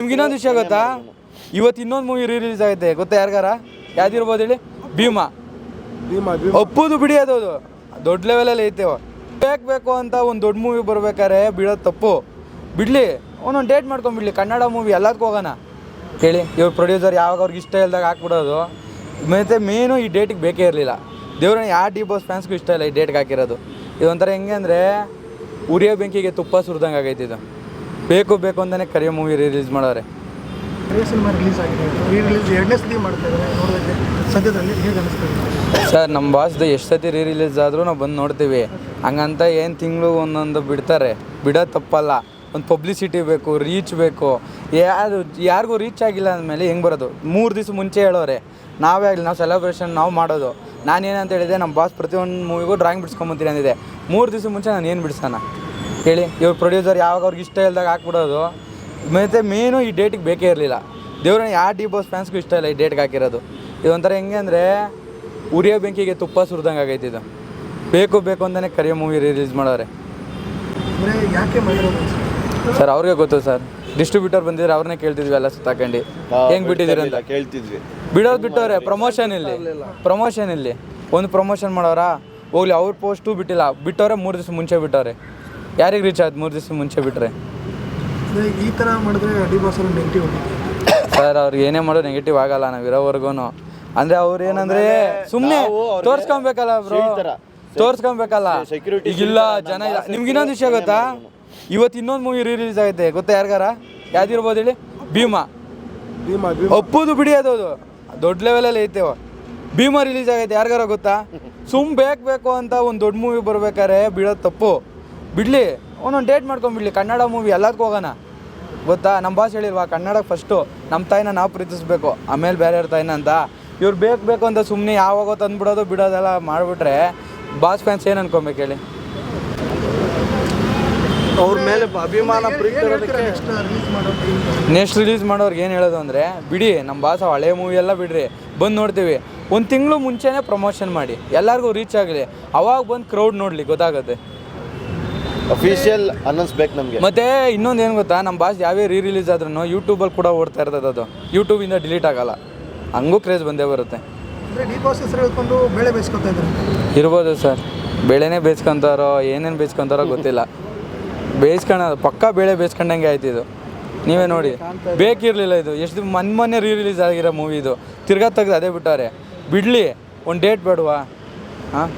ನಿಮ್ಗೆ ಇನ್ನೊಂದು ವಿಷಯ ಗೊತ್ತಾ? ಇವತ್ತು ಇನ್ನೊಂದು ಮೂವಿ ರಿಲೀಸ್ ಆಗಿದೆ ಗೊತ್ತಾ ಯಾರಿಗಾರ? ಯಾವ್ದಿರ್ಬೋದು ಹೇಳಿ? ಭೀಮಾ. ಒಪ್ಪುದು ಬಿಡಿ ಅದು ದೊಡ್ಡ ಲೆವೆಲಲ್ಲಿ ಐತೆ ಬೇಕು ಬೇಕು ಅಂತ ಒಂದು ದೊಡ್ಡ ಮೂವಿ ಬರ್ಬೇಕಾರೆ ಬಿಡೋದು ತಪ್ಪು. ಬಿಡಲಿ ಒಂದೊಂದು ಡೇಟ್ ಮಾಡ್ಕೊಂಬಿಡ್ಲಿ ಕನ್ನಡ ಮೂವಿ ಎಲ್ಲದಕ್ಕೂ ಹೋಗೋಣ. ಹೇಳಿ ಇವ್ರ ಪ್ರೊಡ್ಯೂಸರ್ ಯಾವಾಗ ಅವ್ರಿಗೆ ಇಷ್ಟ ಇಲ್ದಾಗ ಹಾಕ್ಬಿಡೋದು. ಮತ್ತು ಮೇನು ಈ ಡೇಟಿಗೆ ಬೇಕೇ ಇರಲಿಲ್ಲ. ದೇವ್ರನ್ನ ಯಾವ ಡಿ ಬಾಸ್ ಫ್ಯಾನ್ಸ್ಗೂ ಇಷ್ಟ ಇಲ್ಲ ಈ ಡೇಟ್ಗೆ ಹಾಕಿರೋದು. ಇದೊಂಥರ ಹೆಂಗೆ ಅಂದರೆ ಉರಿಯೋ ಬೆಂಕಿಗೆ ತುಪ್ಪ ಸುರಿದಂಗೆ ಆಗೈತೆ ಇದು. ಬೇಕು ಬೇಕು ಅಂತಲೇ ಕರಿಯೋ ಮೂವಿ ರಿಲೀಸ್ ಮಾಡೋರೆ ಕರಿಯ ಸಿನಿಮಾ ರಿಲೀಸ್ ಆಗಿದೆ. ರೀ ರಿಲೀಸ್ ಎರಡನೇ ಸತಿ ಮಾಡ್ತಾ ಇದ್ದಾರೆ. ನೋಡೋದಕ್ಕೆ ಸದ್ಯದಲ್ಲಿ ಹೇಗೆ ಅನಿಸ್ತದೆ ಸರ್ ನಮ್ಮ ಬಾಸ್ದು ಎಷ್ಟು ಸತಿ ರೀ ರಿಲೀಸ್ ಆದರೂ ನಾವು ಬಂದು ನೋಡ್ತೀವಿ. ಹಂಗಂತ ಏನು ತಿಂಗಳು ಒಂದೊಂದು ಬಿಡ್ತಾರೆ. ಬಿಡೋ ತಪ್ಪಲ್ಲ. ಒಂದು ಪಬ್ಲಿಸಿಟಿ ಬೇಕು ರೀಚ್ ಬೇಕು. ಯಾರು ಯಾರಿಗೂ ರೀಚ್ ಆಗಿಲ್ಲ ಅಂದಮೇಲೆ ಹೆಂಗೆ ಬರೋದು? ಮೂರು ದಿವಸ ಮುಂಚೆ ಹೇಳೋರೆ ನಾವೇ ಆಗಲಿ ನಾವು ಸೆಲೆಬ್ರೇಷನ್ ನಾವು ಮಾಡೋದು. ನಾನೇನಂತ ಏನಂತ ಹೇಳಿದೆ ನಮ್ಮ ಬಾಸ್ ಪ್ರತಿಯೊಂದು ಮೂವಿಗೂ ಡ್ರಾಯಿಂಗ್ ಬಿಡಿಸ್ಕೊಂಬಂತೀನಿ ಅಂದಿದೆ. ಮೂರು ದಿವಸ ಮುಂಚೆ ನಾನು ಏನು ಬಿಡ್ಸೋಣ? ಹೇಳಿ ಇವ್ರು ಪ್ರೊಡ್ಯೂಸರ್ ಯಾವಾಗ ಅವ್ರಿಗೆ ಇಷ್ಟ ಇಲ್ದಾಗ ಹಾಕ್ಬಿಡೋದು. ಮತ್ತು ಮೇನು ಈ ಡೇಟಿಗೆ ಬೇಕೇ ಇರಲಿಲ್ಲ. ದೇವ್ರನ್ನ ಯಾವ ಡಿ ಬಾಸ್ ಫ್ಯಾನ್ಸ್ಗೂ ಇಷ್ಟ ಇಲ್ಲ ಈ ಡೇಟ್ಗೆ ಹಾಕಿರೋದು. ಇದೊಂಥರ ಹೆಂಗೆ ಅಂದರೆ ಉರಿಯೋ ಬೆಂಕಿಗೆ ತುಪ್ಪ ಸುರಿದಂಗೆ ಆಗೈತೆ ಇದು. ಬೇಕು ಬೇಕು ಅಂತಲೇ ಕರಿಯ ಮೂವಿ ರಿಲೀಸ್ ಮಾಡೋರೆ. ಸರ್ ಅವ್ರಿಗೆ ಗೊತ್ತು ಸರ್ ಡಿಸ್ಟ್ರಿಬ್ಯೂಟರ್ ಬಂದಿದ್ರೆ ಅವ್ರನ್ನೇ ಕೇಳ್ತಿದ್ವಿ ಎಲ್ಲ ಸುತ್ತಾಕೊಂಡು. ಹೆಂಗೆ ಬಿಟ್ಟಿದ್ದೀರಿ ಅಂತ. ಕೇಳ್ತಿದ್ವಿ. ಬಿಡೋದು ಬಿಟ್ಟವ್ರೆ ಪ್ರಮೋಷನ್ ಇಲ್ಲಿ. ಪ್ರಮೋಷನ್ ಇಲ್ಲಿ. ಒಂದು ಪ್ರಮೋಷನ್ ಮಾಡೋರಾ? ಹೋಗ್ಲಿ ಅವ್ರ ಪೋಸ್ಟು ಬಿಟ್ಟಿಲ್ಲ. ಬಿಟ್ಟವ್ರೆ ಮೂರು ದಿವಸ ಮುಂಚೆ ಬಿಟ್ಟವ್ರೆ. ಯಾರಿಗೆ ರೀಚ್ ಆಯ್ತು ಮೂರು ದಿವಸ ಮುಂಚೆ ಬಿಟ್ಟರೆ ಈ ಥರ ಮಾಡಿದ್ರೆ ಅಡಿ ನೆಗೆಟಿವ್ ಸರ್ ಅವ್ರಿಗೆ ಏನೇ ಮಾಡೋ ನೆಗೆಟಿವ್ ಆಗಲ್ಲ ನಾವು ಇರೋವರೆಗೂ ಅಂದ್ರೆ ಅವ್ರು ಏನಂದ್ರೆ ಸುಮ್ಮನೆ ತೋರ್ಸ್ಕೊಬೇಕಲ್ಲ ಬ್ರೋ ತೋರ್ಸ್ಕೊಬೇಕಲ್ಲ. ಇಲ್ಲ ಜನ ಇಲ್ಲ. ನಿಮ್ಗೆ ಇನ್ನೊಂದು ವಿಷಯ ಗೊತ್ತಾ? ಇವತ್ತು ಇನ್ನೊಂದು ಮೂವಿ ರಿಲೀಸ್ ಆಗೈತೆ. ಗೊತ್ತಾ ಯಾರಿಗಾರ? ಯಾವ್ದಿರ್ಬೋದು ಹೇಳಿ? ಭೀಮಾ. ಒಪ್ಪುದು ಬಿಡಿ ಅದು ಅದು. ದೊಡ್ಡ ಲೆವೆಲಲ್ಲಿ ಐತೆ ಭೀಮಾ ರಿಲೀಸ್ ಆಗೈತೆ. ಯಾರಿಗಾರ ಗೊತ್ತಾ? ಸುಮ್ ಬೇಕು ಬೇಕು ಅಂತ ಒಂದು ದೊಡ್ಡ ಮೂವಿ ಬರ್ಬೇಕಾರೆ ಬಿಡೋದು ತಪ್ಪು. ಬಿಡಲಿ ಒಂದೊಂದು ಡೇಟ್ ಮಾಡ್ಕೊಂಬಿಡ್ಲಿ ಕನ್ನಡ ಮೂವಿ ಎಲ್ಲದಕ್ಕೂ ಹೋಗೋಣ. ಗೊತ್ತಾ? ನಮ್ಮ ಭಾಷೆ ಹೇಳಿಲ್ವಾ ಕನ್ನಡಕ್ಕೆ ಫಸ್ಟು ನಮ್ಮ ತಾಯಿನ ನಾವು ಪ್ರೀತಿಸ್ಬೇಕು ಆಮೇಲೆ ಬೇರೆ ತಾಯಿನ ಅಂತ. ಇವ್ರು ಬೇಕು ಬೇಕು ಅಂತ ಸುಮ್ಮನೆ ಯಾವಾಗೋ ತಂದ್ಬಿಡೋದು ಬಿಡೋದೆಲ್ಲ ಮಾಡಿಬಿಟ್ರೆ ಬಾಸ್ ಫ್ಯಾನ್ಸ್ ಏನು ಅನ್ಕೊಬೇಕು ಹೇಳಿ? ಅವ್ರ ಮೇಲೆ ಅಭಿಮಾನ ಪ್ರೀತಿ ಇರೋದಕ್ಕೆ ನೆಕ್ಸ್ಟ್ ರಿಲೀಸ್ ಮಾಡೋ ನೆಕ್ಸ್ಟ್ ರಿಲೀಸ್ ಮಾಡೋರ್ಗೆ ಏನು ಹೇಳೋದು ಅಂದರೆ ಬಿಡಿ ನಮ್ಮ ಭಾಷೆ ಹಳೆ ಮೂವಿ ಎಲ್ಲ ಬಿಡ್ರಿ ಬಂದು ನೋಡ್ತೀವಿ. ಒಂದು ತಿಂಗಳು ಮುಂಚೆನೇ ಪ್ರಮೋಷನ್ ಮಾಡಿ ಎಲ್ಲರಿಗೂ ರೀಚ್ ಆಗಲಿ. ಅವಾಗ ಬಂದು ಕ್ರೌಡ್ ನೋಡಲಿ ಗೊತ್ತಾಗುತ್ತೆ. ಅಫಿಷಿಯಲ್ ಅನ್ನಿಸ್ಬೇಕು ನಮಗೆ. ಮತ್ತೆ ಇನ್ನೊಂದು ಏನು ಗೊತ್ತಾ? ನಮ್ಮ ಬಾಸ್ ಯಾವೇ ರೀ ರಿಲೀಸ್ ಆದ್ರೂ ಯೂಟ್ಯೂಬಲ್ಲಿ ಕೂಡ ಓಡ್ತಾ ಇರ್ತದೆ ಅದು. ಯೂಟ್ಯೂಬಿಂದ ಡಿಲೀಟ್ ಆಗಲ್ಲ. ಹಂಗೂ ಕ್ರೇಜ್ ಬಂದೇ ಬರುತ್ತೆ. ಅಂದರೆ ಡಿ ಬಾಸ್ ಹೆಸರು ಬೇಳೆ ಬೇಯಿಸ್ಕೊತಾ ಇದ್ದಾರೆ? ಇರ್ಬೋದು ಸರ್ ಬೇಳೆನೇ ಬೇಯಿಸ್ಕೊತಾರೋ ಏನೇನು ಬೇಯಿಸ್ಕೊತಾರೋ ಗೊತ್ತಿಲ್ಲ. ಬೇಯಿಸ್ಕೊಳ್ಳೋದು ಪಕ್ಕ ಬೇಳೆ ಬೇಯಿಸ್ಕೊಂಡಂಗೆ ಆಯ್ತು ಇದು. ನೀವೇ ನೋಡಿ. ಬೇಕಿರಲಿಲ್ಲ ಇದು. ಎಷ್ಟು ಮೊನ್ನೆ ಮೊನ್ನೆ ರೀ ರಿಲೀಸ್ ಆಗಿರೋ ಮೂವಿ ಇದು. ತಿರ್ಗಾ ತೆಗ್ದು ಅದೇ ಬಿಟ್ಟಾರೆ ಬಿಡಲಿ ಒಂದು ಡೇಟ್ ಬೇಡವಾ? ಹಾಂ?